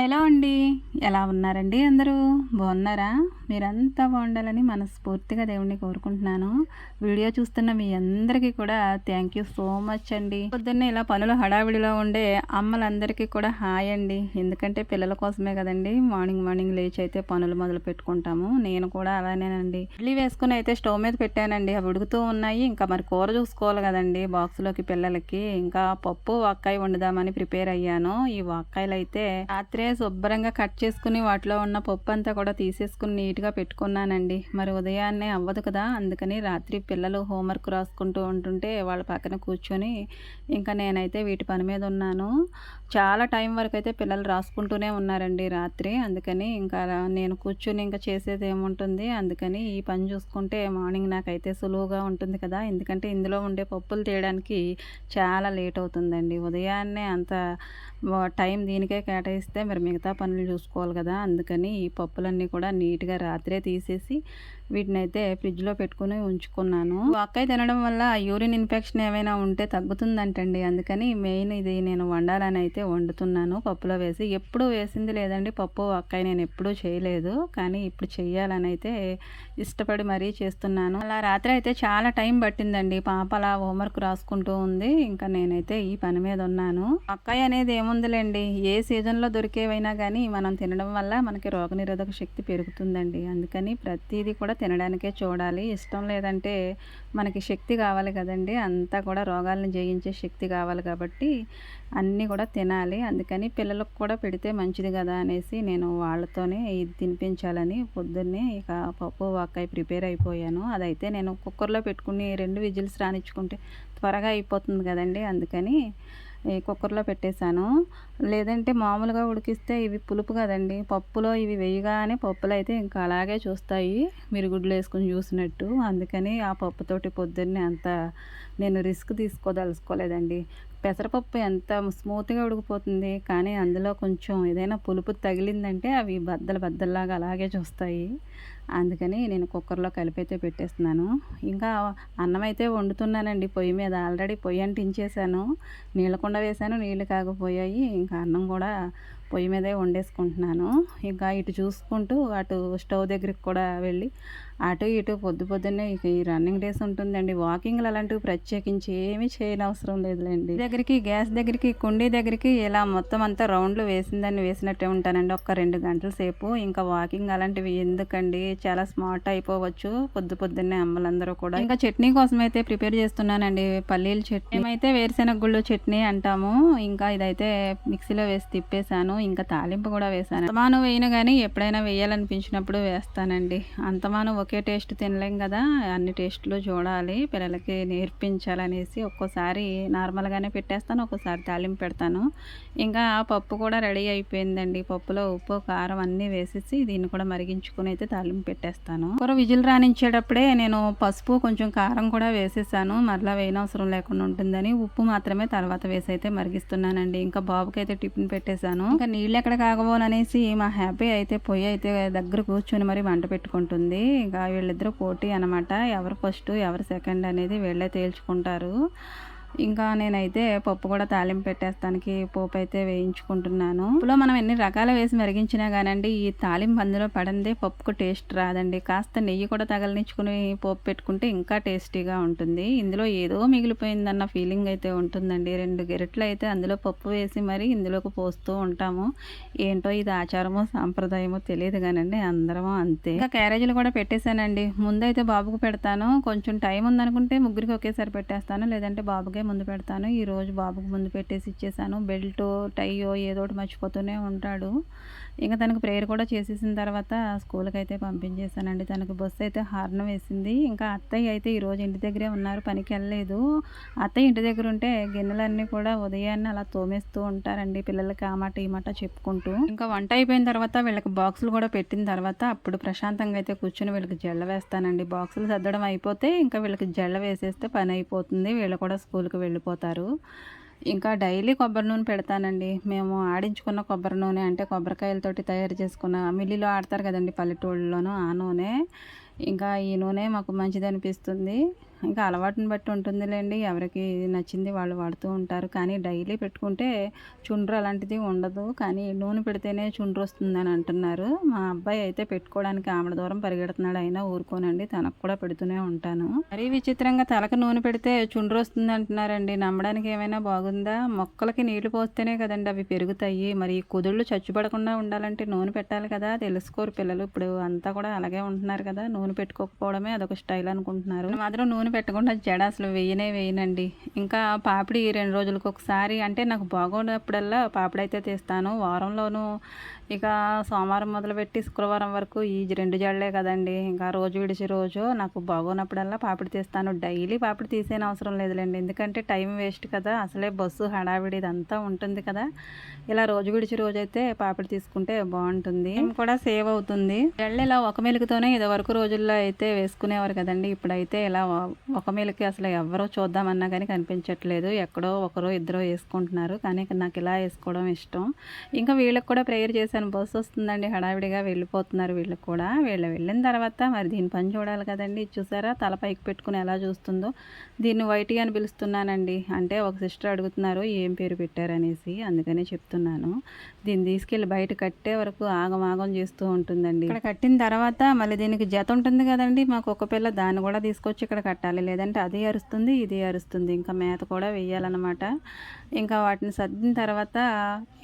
Hello అండి? ఎలా ఉన్నారండి అందరూ? బాగున్నారా? మీరంతా బాగుండాలని మనస్ఫూర్తిగా దేవుణ్ణి కోరుకుంటున్నాను. వీడియో చూస్తున్న మీ అందరికీ కూడా థ్యాంక్ యూ సో మచ్ అండి. పొద్దున్నే ఇలా పనులు హడావిడిలో ఉండే అమ్మలందరికీ కూడా హాయ్ అండి. ఎందుకంటే పిల్లల కోసమే కదండి. మార్నింగ్ మార్నింగ్ లేచి అయితే పనులు మొదలు పెట్టుకుంటాము. నేను కూడా అలానేనండి. ఇడ్లీ వేసుకుని అయితే స్టవ్ మీద పెట్టానండి. అవి ఉడుకుతూ ఉన్నాయి. ఇంకా మరి కూర చూసుకోవాలి కదండి బాక్స్లోకి పిల్లలకి. ఇంకా పప్పు వక్కాయ వండుదామని ప్రిపేర్ అయ్యాను. ఈ వక్కాయలు అయితే రాత్రే శుభ్రంగా కట్ చేసుకుని వాటిలో ఉన్న పప్పు అంతా కూడా తీసేసుకుని నీట్గా పెట్టుకున్నానండి. మరి ఉదయాన్నే అవ్వదు కదా అందుకని రాత్రి పిల్లలు హోంవర్క్ రాసుకుంటూ ఉంటుంటే వాళ్ళ పక్కన కూర్చొని ఇంకా నేనైతే వీటి పని మీద ఉన్నాను. చాలా టైం వరకు అయితే పిల్లలు రాసుకుంటూనే ఉన్నారండి రాత్రి. అందుకని ఇంకా నేను కూర్చొని ఇంకా చేసేది ఏముంటుంది? అందుకని ఈ పని చూసుకుంటే మార్నింగ్ నాకైతే సులువుగా ఉంటుంది కదా. ఎందుకంటే ఇందులో ఉండే పప్పులు తీయడానికి చాలా లేట్ అవుతుందండి. ఉదయాన్నే అంత టైం దీనికే కేటాయిస్తే మరి మిగతా పనులు చూసుకోవాలి కదా. అందుకని ఈ పప్పులన్నీ కూడా నీట్గా రాత్రే తీసేసి వీటిని అయితే ఫ్రిడ్జ్లో పెట్టుకుని ఉంచుకున్నాను. అక్కయ్య తినడం వల్ల యూరిన్ ఇన్ఫెక్షన్ ఏమైనా ఉంటే తగ్గుతుందంటండి. అందుకని మెయిన్ ఇది నేను వండాలని అయితే వండుతున్నాను. పప్పులో వేసి ఎప్పుడు వేసింది లేదండి. పప్పు అక్కయ్య నేను ఎప్పుడూ చేయలేదు. కానీ ఇప్పుడు చేయాలని అయితే ఇష్టపడి మరీ చేస్తున్నాను. అలా రాత్రి అయితే చాలా టైం పట్టిందండి. పాప అలా హోంవర్క్ రాసుకుంటూ ఉంది. ఇంకా నేనైతే ఈ పని మీద ఉన్నాను. అక్కయ్య అనేది ఏముందిలేండి. ఏ సీజన్లో దొరికేవైనా కానీ మనం తినడం వల్ల మనకి రోగనిరోధక శక్తి పెరుగుతుందండి. అందుకని ప్రతిదీ కూడా తినడానికే చూడాలి. ఇష్టం లేదంటే మనకి శక్తి కావాలి కదండి. అంతా కూడా రోగాలను జయించే శక్తి కావాలి కాబట్టి అన్నీ కూడా తినాలి. అందుకని పిల్లలకు కూడా పెడితే మంచిది కదా అనేసి నేను వాళ్ళతోనే ఇది తినిపించాలని పొద్దున్నే ఇక పప్పు వాకాయ ప్రిపేర్ అయిపోయాను. అదైతే నేను కుక్కర్లో పెట్టుకుని రెండు విజిల్స్ రానిచ్చుకుంటే త్వరగా అయిపోతుంది కదండి. అందుకని కుక్కర్లో పెట్టేశాను. లేదంటే మామూలుగా ఉడికిస్తే ఇవి పులుపు కదండి. పప్పులో ఇవి వేయగానే పప్పులు అయితే ఇంకా అలాగే చూస్తాయి. మీరు గుడ్లు వేసుకొని చూసినట్టు. అందుకని ఆ పప్పుతోటి పొద్దున్నే అంత నేను రిస్క్ తీసుకోదలుచుకోలేదండి. పెసరపప్పు ఎంత స్మూత్గా ఉడికిపోతుంది కానీ అందులో కొంచెం ఏదైనా పులుపు తగిలిందంటే అవి బద్దలు బద్దల్లాగా అలాగే చూస్తాయి. అందుకని నేను కుక్కర్లో కలిపైతే పెట్టేస్తున్నాను. ఇంకా అన్నం అయితే వండుతున్నానండి. పొయ్యి మీద ఆల్రెడీ పొయ్యి అంటించేసాను నీళ్ళ కుండ వేసాను నీళ్ళు కాకపోయాయి. ఇంకా అన్నం కూడా పొయ్యి మీదే వండేసుకుంటున్నాను. ఇంకా ఇటు చూసుకుంటూ అటు స్టవ్ దగ్గరికి కూడా వెళ్ళి అటు ఇటు పొద్దు పొద్దున్నే ఇక ఈ రన్నింగ్ డేస్ ఉంటుందండి. వాకింగ్లు అలాంటివి ప్రత్యేకించి ఏమీ చేయని అవసరం లేదులేండి. దగ్గరికి గ్యాస్ దగ్గరికి కుండీ దగ్గరికి ఇలా మొత్తం అంతా రౌండ్లు వేసిందని వేసినట్టే ఉంటానండి. ఒక రెండు గంటల సేపు ఇంకా వాకింగ్ అలాంటివి ఎందుకండి? చాలా స్మార్ట్ అయిపోవచ్చు పొద్దు పొద్దున్నే అమ్మలందరూ కూడా. ఇంకా చట్నీ కోసం అయితే ప్రిపేర్ చేస్తున్నానండి. పల్లీల చట్నీ. అయితే వేరుశెనగ గుళ్ళు చట్నీ అంటాము. ఇంకా ఇదైతే మిక్సీలో వేసి తిప్పేశాను. ఇంకా తాలింపు కూడా వేసాను అంతమాను వేయను కానీ ఎప్పుడైనా వేయాలనిపించినప్పుడు వేస్తానండి. అంతమాను ఒకే టేస్ట్ తినలేం కదా అన్ని టేస్ట్లు చూడాలి పిల్లలకి నేర్పించాలనేసి ఒక్కోసారి నార్మల్గానే పెట్టేస్తాను ఒక్కోసారి తాలింపు పెడతాను. ఇంకా పప్పు కూడా రెడీ అయిపోయిందండి. పప్పులో ఉప్పు కారం అన్నీ వేసేసి దీన్ని కూడా మరిగించుకుని అయితే తాలింపు పెట్టేస్తాను. కూర విజిల్ రాణించేటప్పుడే నేను పసుపు కొంచెం కారం కూడా వేసేసాను. మరలా వేయనవసరం లేకుండా ఉంటుందని ఉప్పు మాత్రమే తర్వాత వేసి అయితే మరిగిస్తున్నానండి. ఇంకా బాబుకి అయితే టిఫిన్ పెట్టేశాను. ఇంకా నీళ్ళు ఎక్కడ కాకపోననేసి మా హ్యాపీ అయితే పొయ్యి అయితే దగ్గర కూర్చొని మరి వంట పెట్టుకుంటుంది. ఇంకా వీళ్ళిద్దరూ పోటీ అనమాట ఎవరు ఫస్ట్ ఎవరు సెకండ్ అనేది వీళ్ళే తేల్చుకుంటారు. ఇంకా నేనైతే పప్పు కూడా తాలింపు పెట్టేస్తానికి పోపు అయితే వేయించుకుంటున్నాను. పప్పులో మనం ఎన్ని రకాలు వేసి మరిగించినా కానండి ఈ తాలింపు అందులో పడందే పప్పుకు టేస్ట్ రాదండి. కాస్త నెయ్యి కూడా తగలనిచ్చుకుని పోపు పెట్టుకుంటే ఇంకా టేస్టీగా ఉంటుంది. ఇందులో ఏదో మిగిలిపోయిందన్న ఫీలింగ్ అయితే ఉంటుందండి. రెండు గెరెట్లు అయితే అందులో పప్పు వేసి మరి ఇందులోకి పోస్తూ ఉంటాము. ఏంటో ఇది ఆచారమో సాంప్రదాయమో తెలియదు కానండి అందరము అంతే. ఇంకా క్యారేజీలు కూడా పెట్టేశానండి. ముందైతే బాబుకు పెడతాను. కొంచెం టైం ఉందనుకుంటే ముగ్గురికి ఒకేసారి పెట్టేస్తాను. లేదంటే బాబుకే ముందు పెడతాను. ఈరోజు బాబుకు ముందు పెట్టేసి ఇచ్చేసాను. బెల్ట్ టైయో ఏదో ఒకటి మర్చిపోతూనే ఉంటాడు. ఇంకా తనకు ప్రేయర్ కూడా చేసేసిన తర్వాత స్కూల్కి అయితే పంపించేశానండి. తనకు బస్సు అయితే హార్న్ వేసింది. ఇంకా అత్తయ్య అయితే ఈరోజు ఇంటి దగ్గరే ఉన్నారు పనికి వెళ్ళలేదు. అత్తయ్య ఇంటి దగ్గర ఉంటే గిన్నెలన్నీ కూడా ఉదయాన్నే అలా తోమేస్తూ ఉంటారండి పిల్లలకి ఆ మాట ఈ మాట చెప్పుకుంటూ. ఇంకా వంట అయిపోయిన తర్వాత వీళ్ళకి బాక్సులు కూడా పెట్టిన తర్వాత అప్పుడు ప్రశాంతంగా అయితే కూర్చొని వీళ్ళకి జల్ల వేస్తానండి. బాక్సులు సర్దడం అయిపోతే ఇంకా వీళ్ళకి జల్ల వేసేస్తే పని అయిపోతుంది. వీళ్ళు కూడా స్కూల్కి వెళ్ళిపోతారు. ఇంకా డైలీ కొబ్బరి నూనె పెడతానండి. మేము ఆడించుకున్న కొబ్బరి నూనె అంటే కొబ్బరికాయలతోటి తయారు చేసుకున్న మిల్లిలో ఆడతారు కదండి పల్లెటూళ్ళలోనూ ఆ నూనె. ఇంకా ఈ నూనె మాకు మంచిది అనిపిస్తుంది ఇంకా అలవాటుని బట్టి ఉంటుందిలేండి. ఎవరికి నచ్చింది వాళ్ళు వాడుతూ ఉంటారు. కానీ డైలీ పెట్టుకుంటే చుండ్రు అలాంటిది ఉండదు. కానీ నూనె పెడితేనే చుండ్రు వస్తుందని అంటున్నారు. మా అబ్బాయి అయితే పెట్టుకోవడానికి ఆమెడ దూరం పరిగెడుతున్నాడు. అయినా ఊరుకోనండి. తనకు కూడా పెడుతూనే ఉంటాను. మరీ విచిత్రంగా తలకు నూనె పెడితే చుండ్రు వస్తుంది అంటున్నారండి. నమ్మడానికి ఏమైనా బాగుందా? మొక్కలకి నీళ్ళు పోస్తేనే కదండి అవి పెరుగుతాయి. మరి కుదుళ్ళు చచ్చుపడకుండా ఉండాలంటే నూనె పెట్టాలి కదా. తెలుసుకోరు పిల్లలు. ఇప్పుడు అంతా కూడా అలాగే ఉంటున్నారు కదా. నూనె పెట్టుకోకపోవడమే అదొక స్టైల్ అనుకుంటున్నారు. మాత్రం నూనె పెట్టకుండా జడ అసలు వేయనే వేయనండి. ఇంకా పాపిడి రెండు రోజులకు ఒకసారి అంటే నాకు బాగున్నప్పుడల్లా పాపిడి అయితే తీస్తాను. వారంలోనూ ఇక సోమవారం మొదలుపెట్టి శుక్రవారం వరకు ఈ రెండు జడలే కదండి. ఇంకా రోజు విడిచి రోజు నాకు బాగోనప్పుడల్లా పాపిడి తీస్తాను. డైలీ పాపిడి తీసేన అవసరం లేదులేండి. ఎందుకంటే టైం వేస్ట్ కదా. అసలే బస్సు హడావిడి ఇదంతా ఉంటుంది కదా. ఇలా రోజు విడిచి రోజు అయితే పాపిడి తీసుకుంటే బాగుంటుంది. కూడా సేవ్ అవుతుంది. జడలు ఇలా ఒక మెలుగుతోనే ఇది వరకు రోజుల్లో అయితే వేసుకునేవారు కదండి. ఇప్పుడైతే ఇలా ఒక మెలికి అసలు ఎవరో చూద్దామన్నా కానీ కనిపించట్లేదు. ఎక్కడో ఒకరో ఇద్దరో వేసుకుంటున్నారు. కానీ నాకు ఇలా వేసుకోవడం ఇష్టం. ఇంకా వీళ్ళకి కూడా ప్రేయర్ చేశాను తను బస్సు వస్తుందండి హడావిడిగా వెళ్ళిపోతున్నారు వీళ్ళు కూడా. వీళ్ళు వెళ్ళిన తర్వాత మరి దీని పని చూడాలి కదండి. చూసారా? తల పైకి పెట్టుకుని ఎలా చూస్తుందో. దీన్ని వైటి అని పిలుస్తున్నానండి. అంటే ఒక సిస్టర్ అడుగుతున్నారు ఏం పేరు పెట్టారనేసి? అందుకనే చెప్తున్నాను. దీన్ని తీసుకెళ్ళి బయట కట్టే వరకు ఆగమాగం చేస్తూ ఉంటుందండి. ఇక్కడ కట్టిన తర్వాత మళ్ళీ దీనికి జత ఉంటుంది కదండి. మాకు ఒక పిల్ల దాన్ని కూడా తీసుకొచ్చి ఇక్కడ కట్టాలి. లేదంటే అది అరుస్తుంది ఇది అరుస్తుంది. ఇంకా మేత కూడా వేయాలన్నమాట. ఇంకా వాటిని సర్దిన తర్వాత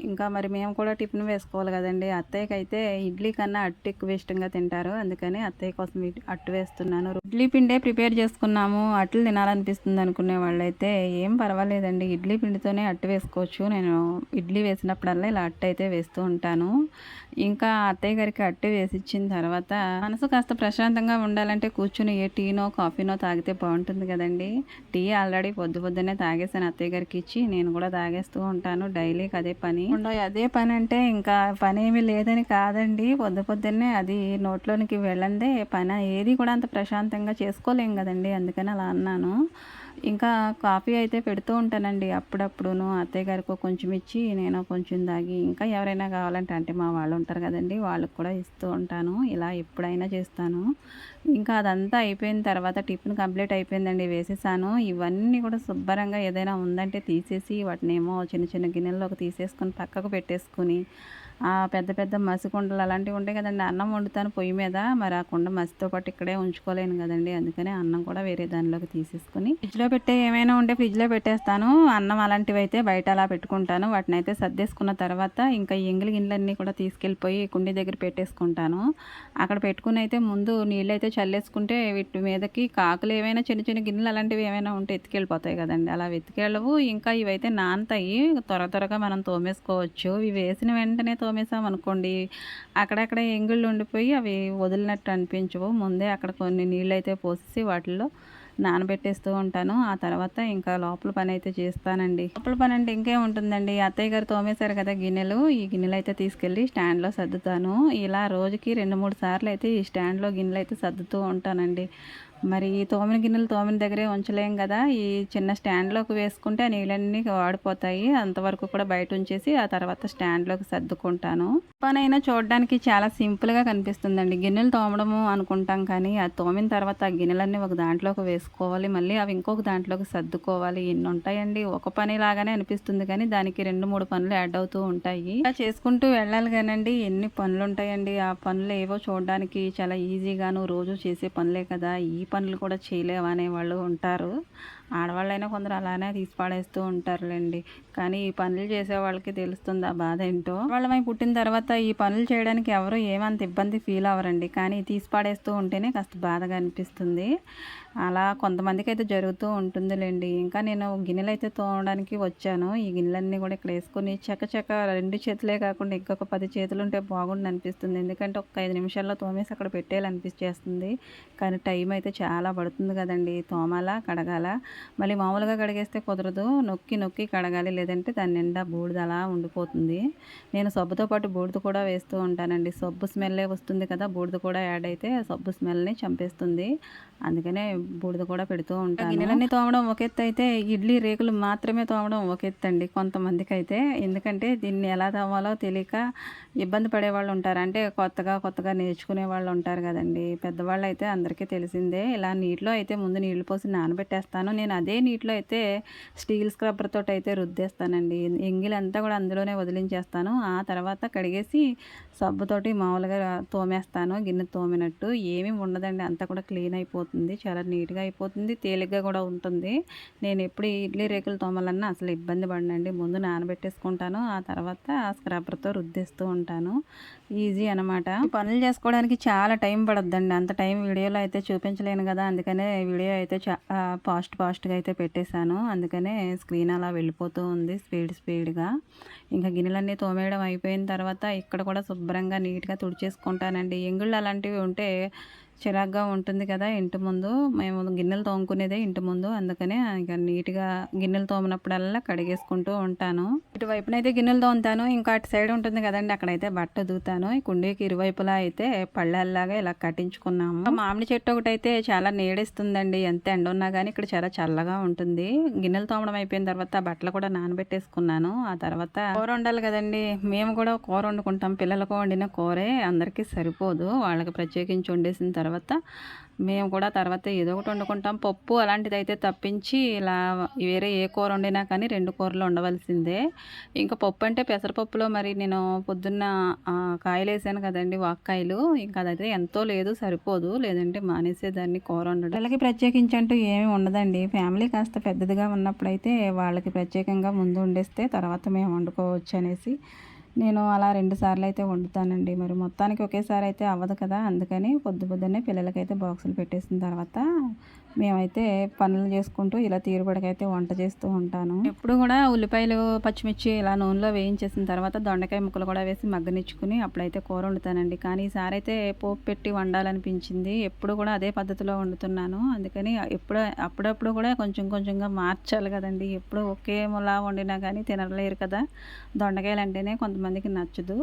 ఇంకా మరి మేము కూడా టిఫిన్ వేసుకోవాలి కదా కదండి. అత్తయ్యకైతే ఇడ్లీ కన్నా అట్టు ఎక్కువ ఇష్టంగా తింటారు. అందుకని అత్తయ్య కోసం అట్టు వేస్తున్నాను. ఇడ్లీ పిండే ప్రిపేర్ చేసుకున్నాము. అట్లు తినాలనిపిస్తుంది అనుకునే వాళ్ళైతే ఏం పర్వాలేదండి. ఇడ్లీ పిండితోనే అట్టు వేసుకోవచ్చు. నేను ఇడ్లీ వేసినప్పుడల్లా ఇలా అట్టు అయితే వేస్తూ ఉంటాను. ఇంకా అత్తయ్య గారికి అట్టు వేసి ఇచ్చిన తర్వాత మనసు కాస్త ప్రశాంతంగా ఉండాలంటే కూర్చుని ఏ టీనో కాఫీనో తాగితే బాగుంటుంది కదండి. టీ ఆల్రెడీ పొద్దు పొద్దున్నే తాగేసాను అత్తయ్య గారికి ఇచ్చి నేను కూడా తాగేస్తూ ఉంటాను డైలీకి అదే పని. అదే పని అంటే ఇంకా పని ఏమీ లేదని కాదండి. పొద్దు పొద్దున్నే అది నోట్లోనికి వెళ్ళందే పని ఏది కూడా అంత ప్రశాంతంగా చేసుకోలేం కదండి అందుకని అలా అన్నాను. ఇంకా కాఫీ అయితే పెడుతూ ఉంటానండి. అప్పుడప్పుడును అత్తయ్య గారికి కొంచెం ఇచ్చి నేను కొంచెం తాగి ఇంకా ఎవరైనా కావాలంటే అంటే మా వాళ్ళు ఉంటారు కదండి వాళ్ళకి కూడా ఇస్తూ ఉంటాను. ఇలా ఎప్పుడైనా చేస్తాను. ఇంకా అదంతా అయిపోయిన తర్వాత టిఫిన్ కంప్లీట్ అయిపోయిందండి వేసేసాను. ఇవన్నీ కూడా శుభ్రంగా ఏదైనా ఉందంటే తీసేసి వాటినేమో చిన్న చిన్న గిన్నెల్లోకి తీసేసుకొని పక్కకు పెట్టేసుకొని పెద్ద పెద్ద మసి కుండలు అలాంటివి ఉంటాయి కదండి. అన్నం వండుతాను పొయ్యి మీద. మరి ఆ కుండ మసితో పాటు ఇక్కడే ఉంచుకోలేను కదండి. అందుకని అన్నం కూడా వేరే దానిలోకి తీసేసుకుని ఫ్రిడ్జ్లో పెట్టే ఏమైనా ఉంటే ఫ్రిడ్జ్లో పెట్టేస్తాను. అన్నం అలాంటివి అయితే బయట అలా పెట్టుకుంటాను. వాటిని అయితే సర్దేసుకున్న తర్వాత ఇంకా ఎంగిలి గిన్నెలన్నీ కూడా తీసుకెళ్ళిపోయి కుండి దగ్గర పెట్టేసుకుంటాను. అక్కడ పెట్టుకుని అయితే ముందు నీళ్ళు అయితే చల్లేసుకుంటే వీటి మీదకి కాకులు ఏమైనా చిన్న చిన్న గిన్నెలు అలాంటివి ఏమైనా ఉంటే ఎత్తుకెళ్ళిపోతాయి కదండి. అలా వెతికెళ్ళవు. ఇంకా ఇవైతే నానతాయి. త్వర త్వరగా మనం తోమేసుకోవచ్చు. ఇవి వేసిన వెంటనే తోమేసాం అనుకోండి అక్కడక్కడ ఎంగిళ్ళు ఉండిపోయి అవి వదిలినట్టు అనిపించవు. ముందే అక్కడ కొన్ని నీళ్ళు అయితే పోసి వాటిల్లో నానబెట్టేస్తూ ఉంటాను. ఆ తర్వాత ఇంకా లోపల పని అయితే చేస్తానండి. లోపల పని అంటే ఇంకే ఉంటుందండి? అత్తయ్య గారు తోమేశారు కదా గిన్నెలు ఈ గిన్నెలు అయితే తీసుకెళ్ళి స్టాండ్లో సర్దుతాను. ఇలా రోజుకి రెండు మూడు సార్లు అయితే ఈ స్టాండ్లో గిన్నెలు అయితే సర్దుతూ ఉంటానండి. మరి తోమిన గిన్నెలు తోమిన దగ్గరే ఉంచలేం కదా. ఈ చిన్న స్టాండ్లోకి వేసుకుంటే ఆ నీళ్ళన్నీ వాడిపోతాయి. అంతవరకు కూడా బయట ఉంచేసి ఆ తర్వాత స్టాండ్లోకి సర్దుకుంటాను. పనైనా చూడడానికి చాలా సింపుల్గా కనిపిస్తుందండి. గిన్నెలు తోమడము అనుకుంటాం కానీ అది తోమిన తర్వాత ఆ గిన్నెలన్నీ ఒక దాంట్లోకి వేసుకోవాలి. మళ్ళీ అవి ఇంకొక దాంట్లోకి సర్దుకోవాలి. ఎన్ని ఉంటాయండి. ఒక పని లాగానే అనిపిస్తుంది కానీ దానికి రెండు మూడు పనులు యాడ్ అవుతూ ఉంటాయి. ఇలా చేసుకుంటూ వెళ్ళాలి కానండి. ఎన్ని పనులు ఉంటాయండి. ఆ పనులు ఏవో చూడడానికి చాలా ఈజీగాను రోజు చేసే పనులే కదా. ఈ పనులు కూడా చేయలేవు అనేవాళ్ళు ఉంటారు. ఆడవాళ్ళైనా కొందరు అలానే తీసి పాడేస్తూ ఉంటారులేండి. కానీ ఈ పనులు చేసే వాళ్ళకి తెలుస్తుంది ఆ బాధ ఏంటో? వాళ్ళమై పుట్టిన తర్వాత ఈ పనులు చేయడానికి ఎవరు ఏమంత ఇబ్బంది ఫీల్ అవ్వరండి. కానీ తీసి పాడేస్తూ ఉంటేనే కాస్త బాధగా అనిపిస్తుంది. అలా కొంతమందికి అయితే జరుగుతూ ఉంటుందిలేండి. ఇంకా నేను గిన్నెలు అయితే తోమడానికి వచ్చాను. ఈ గిన్నెలన్నీ కూడా ఇక్కడ వేసుకుని చెక్క చెక్క రెండు చేతులే కాకుండా ఇంకొక పది చేతులు ఉంటే బాగుండు అనిపిస్తుంది. ఎందుకంటే ఒక ఐదు నిమిషాల్లో తోమేసి అక్కడ పెట్టేయాలనిపించేస్తుంది. కానీ టైం అయితే చాలా పడుతుంది కదండి. తోమాల కడగాల? మళ్ళీ మామూలుగా కడిగేస్తే కుదరదు. నొక్కి నొక్కి కడగాలి. లేదంటే దాని నిండా బూడిద అలా ఉండిపోతుంది. నేను సబ్బుతో పాటు బూడిద కూడా వేస్తూ ఉంటానండి. సబ్బు స్మెల్లే వస్తుంది కదా బూడిద కూడా యాడ్ అయితే సబ్బు స్మెల్ని చంపేస్తుంది. అందుకనే బూడిద కూడా పెడుతూ ఉంటాను. గిన్నెలన్నీ తోమడం ఒక ఎత్తు అయితే ఇడ్లీ రేకులు మాత్రమే తోమడం ఒక ఎత్తు అండి కొంతమందికి అయితే ఎందుకంటే దీన్ని ఎలా తోమాలో తెలియక ఇబ్బంది పడే వాళ్ళు ఉంటారు. అంటే కొత్తగా కొత్తగా నేర్చుకునే వాళ్ళు ఉంటారు కదండి. పెద్దవాళ్ళు అయితే అందరికీ తెలిసిందే. ఇలా నీటిలో అయితే ముందు నీళ్ళు పోసి నానబెట్టేస్తాను. నేను అదే నీటిలో అయితే స్టీల్ స్క్రబ్బర్ తోటి అయితే రుద్దేస్తానండి. ఎంగిలంతా కూడా అందులోనే వదిలించేస్తాను. ఆ తర్వాత కడిగేసి సబ్బుతోటి మామూలుగా తోమేస్తాను. గిన్నె తోమినట్టు. ఏమీ ఉండదండి. అంతా కూడా క్లీన్ అయిపోతుంది. చాలా నీట్గా అయిపోతుంది. తేలిగ్గా కూడా ఉంటుంది. నేను ఎప్పుడు ఇడ్లీ రేకులు తోమాలన్నా అసలు ఇబ్బంది పడినండి. ముందు నానబెట్టేసుకుంటాను. ఆ తర్వాత స్క్రబ్బర్తో రుద్దేస్తూ ఉంటాను. ఈజీ అనమాట పనులు చేసుకోవడానికి చాలా టైం పడద్దండి. అంత టైం వీడియోలో అయితే చూపించలేను కదా అందుకనే వీడియో అయితే చాలా ఫాస్ట్ ఫాస్ట్గా అయితే పెట్టేశాను. అందుకనే స్క్రీన్ అలా వెళ్ళిపోతూ ఉంది స్పీడ్ స్పీడ్గా. ఇంకా గిన్నెలన్నీ తోమేయడం అయిపోయిన తర్వాత ఇక్కడ కూడా శుభ్రంగా నీట్గా తుడిచేసుకుంటానండి. ఎంగుళ్ళు అలాంటివి ఉంటే చిరాగ్గా ఉంటుంది కదా ఇంటి ముందు. మేము గిన్నెలు తోముకునేదే ఇంటి ముందు. అందుకనే ఇక నీట్గా గిన్నెలు తోమినప్పుడల్లా కడిగేసుకుంటూ ఉంటాను. ఇటువైపునైతే గిన్నెలు తోముతాను. ఇంకా అటు సైడ్ ఉంటుంది కదండి అక్కడైతే బట్ట దూతాను. ఈ కుండీకి ఇరువైపులా అయితే పళ్ళల్లాగా ఇలా కట్టించుకున్నాము. మామిడి చెట్టు ఒకటి అయితే చాలా నీడిస్తుందండి. ఎంత ఎండ ఉన్నా కానీ ఇక్కడ చాలా చల్లగా ఉంటుంది. గిన్నెలు తోమడం అయిపోయిన తర్వాత బట్టలు కూడా నానబెట్టేసుకున్నాను. ఆ తర్వాత కూర వండాలి కదండి. మేము కూడా కూర వండుకుంటాం. పిల్లలకు వండిన కూరే అందరికీ సరిపోదు. వాళ్ళకి ప్రత్యేకించి వండేసిన తర్వాత తర్వాత మేము కూడా తర్వాత ఏదో ఒకటి వండుకుంటాం. పప్పు అలాంటిది అయితే తప్పించి ఇలా వేరే ఏ కూర వండినా కానీ రెండు కూరలు ఉండవలసిందే ఇంకా పప్పు అంటే పెసరపప్పులో మరి నేను పొద్దున్న కాయలు వేసాను కదండి వాక్కాయలు. ఇంకా అదైతే ఎంతో లేదు సరిపోదు. లేదంటే మానేసేదాన్ని కూర వండడం. వాళ్ళకి ప్రత్యేకించి అంటూ ఏమి ఉండదండి. ఫ్యామిలీ కాస్త పెద్దదిగా ఉన్నప్పుడైతే వాళ్ళకి ప్రత్యేకంగా ముందు వండేస్తే తర్వాత మేము వండుకోవచ్చు అనేసి నేను అలా రెండు సార్లు అయితే వండుతానండి. మరి మొత్తానికి ఒకేసారి అయితే అవ్వదు కదా. అందుకని పొద్దు పొద్దున్నే పిల్లలకైతే బాక్సులు పెట్టేసిన తర్వాత మేమైతే పనులు చేసుకుంటూ ఇలా తీరుబడికైతే వంట చేస్తూ ఉంటాను. ఎప్పుడు కూడా ఉల్లిపాయలు పచ్చిమిర్చి ఇలా నూనెలో వేయించేసిన తర్వాత దొండకాయ ముక్కలు కూడా వేసి మగ్గనిచ్చుకుని అప్పుడైతే కూర వండుతానండి. కానీ ఈసారి అయితే పోపు పెట్టి వండాలనిపించింది. ఎప్పుడు కూడా అదే పద్ధతిలో వండుతున్నాను. అందుకని ఎప్పుడు అప్పుడప్పుడు కూడా కొంచెం కొంచెంగా మార్చాలి కదండి. ఎప్పుడు ఒకే ములా వండినా కానీ తినలేరు కదా. దొండకాయలు అంటేనే కొంతమందికి నచ్చదు.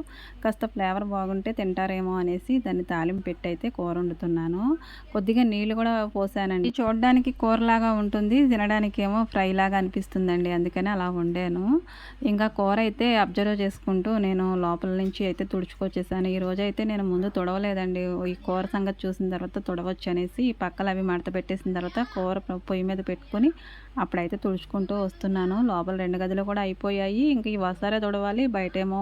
కాస్త ఫ్లేవర్ బాగుంటే తింటారేమో అనేసి దాన్ని తాలింపు పెట్టి అయితే కూర వండుతున్నాను. కొద్దిగా నీళ్ళు కూడా పోసానండి. చూడడానికి కూరలాగా ఉంటుంది తినడానికి ఏమో ఫ్రై లాగా అనిపిస్తుందండి. అందుకని అలా వండాను. ఇంకా కూర అయితే అబ్జర్వ్ చేసుకుంటూ నేను లోపల నుంచి అయితే తుడుచుకొచ్చేసాను. ఈ రోజు అయితే నేను ముందు తుడవలేదండి. ఈ కూర సంగతి చూసిన తర్వాత తుడవచ్చు అనేసి ఈ పక్కలు అవి మడత పెట్టేసిన తర్వాత కూర పొయ్యి మీద పెట్టుకొని అప్పుడైతే తుడుచుకుంటూ వస్తున్నాను. లోపల రెండు గదులు కూడా అయిపోయాయి. ఇంక ఈ వసారే తుడవాలి బయటేమో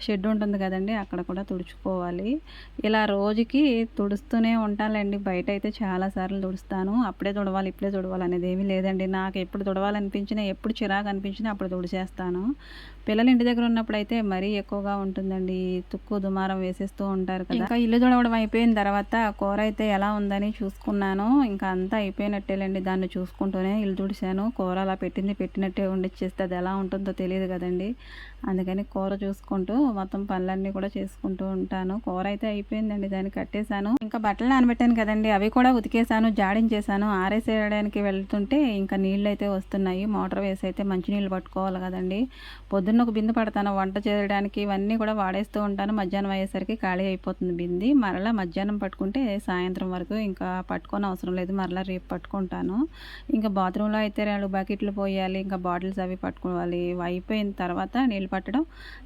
షెడ్ ఉంటుంది కదండి అక్కడ కూడా తుడుచుకోవాలి. ఇలా రోజుకి తుడుస్తూనే ఉంటానండి బయట అయితే చాలాసార్లు తుడుస్తాను. అప్పుడే తుడవాలి ఇప్పుడే తుడవాలి అనేది ఏమీ లేదండి. నాకు ఎప్పుడు తుడవాలనిపించినా ఎప్పుడు చిరాకు అనిపించినా అప్పుడు తుడిచేస్తాను. పిల్లలు ఇంటి దగ్గర ఉన్నప్పుడు అయితే మరీ ఎక్కువగా ఉంటుందండి తుక్కు దుమారం వేసేస్తూ ఉంటారు కదా. ఇంకా ఇల్లు తుడవడం అయిపోయిన తర్వాత కూర అయితే ఎలా ఉందని చూసుకున్నాను. ఇంకా అంతా అయిపోయినట్టేలేండి దాన్ని చూసుకుంటూనే ఇల్లు తుడిచాను కూర అలా పెట్టింది పెట్టినట్టే ఉండిచ్చేస్తే అది ఎలా ఉంటుందో తెలియదు కదండి. అందుకని కూర చూసుకుంటూ మొత్తం పనులన్నీ కూడా చేసుకుంటూ ఉంటాను. కూర అయితే అయిపోయిందండి దాన్ని కట్టేశాను. ఇంకా బట్టలు నానబెట్టాను కదండి అవి కూడా ఉతికేసాను జాడించేసాను ఆరేసేయడానికి వెళ్తుంటే ఇంకా నీళ్ళు అయితే వస్తున్నాయి. మోటార్ వేసి అయితే మంచినీళ్ళు పట్టుకోవాలి కదండి. పొద్దున్న ఒక బిందు పడతాను వంట చేయడానికి ఇవన్నీ కూడా వాడేస్తూ ఉంటాను. మధ్యాహ్నం అయ్యేసరికి ఖాళీ అయిపోతుంది బింది. మరలా మధ్యాహ్నం పట్టుకుంటే సాయంత్రం వరకు ఇంకా పట్టుకొని అవసరం లేదు. మరలా రేపు పట్టుకుంటాను. ఇంకా బాత్రూంలో అయితే రెండు బకెట్లు పోయాలి ఇంకా బాటిల్స్ అవి పట్టుకోవాలి. అయిపోయిన తర్వాత నీళ్ళు పట్టడం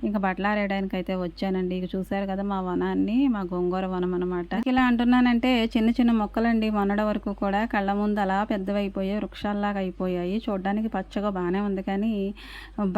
ఇంకా బట్టలు చేయడానికి అయితే వచ్చానండి. ఇక చూసారు కదా మా వనాన్ని మా గోంగూర వనం అనమాట ఇలా అంటున్నానంటే చిన్న చిన్న మొక్కలండి. మొన్నటి వరకు కూడా కళ్ళ ముందు అలా పెద్దవైపోయాయి వృక్షాల్లాగా అయిపోయాయి. చూడడానికి పచ్చగా బాగానే ఉంది కానీ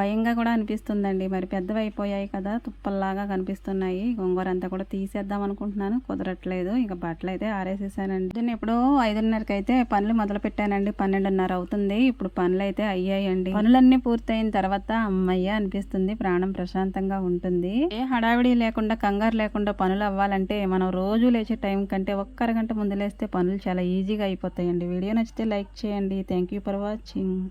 భయంగా కూడా అనిపిస్తుందండి. మరి పెద్దవైపోయాయి కదా తుప్పల్లాగా కనిపిస్తున్నాయి. గోంగూర అంతా కూడా తీసేద్దాం అనుకుంటున్నాను. కుదరట్లేదు. ఇంకా బట్టలు అయితే ఆరేసేసానండి. దీన్ని ఎప్పుడో ఐదున్నరకి అయితే పనులు మొదలు పెట్టానండి పన్నెండున్నర అవుతుంది. ఇప్పుడు పనులు అయితే అయ్యాయండి. పనులన్నీ పూర్తయిన తర్వాత అమ్మయ్య అనిపిస్తుంది. ప్రాణం ప్రశాంతంగా ఉంటుంది. ఏ హడావిడి లేకుండా కంగారు లేకుండా పనులు అవ్వాలంటే మనం రోజు లేచే టైం కంటే ఒక్క అరగంట ముందు లేస్తే పనులు చాలా ఈజీగా అయిపోతాయండి. వీడియో నచ్చితే లైక్ చేయండి. Thank you for watching.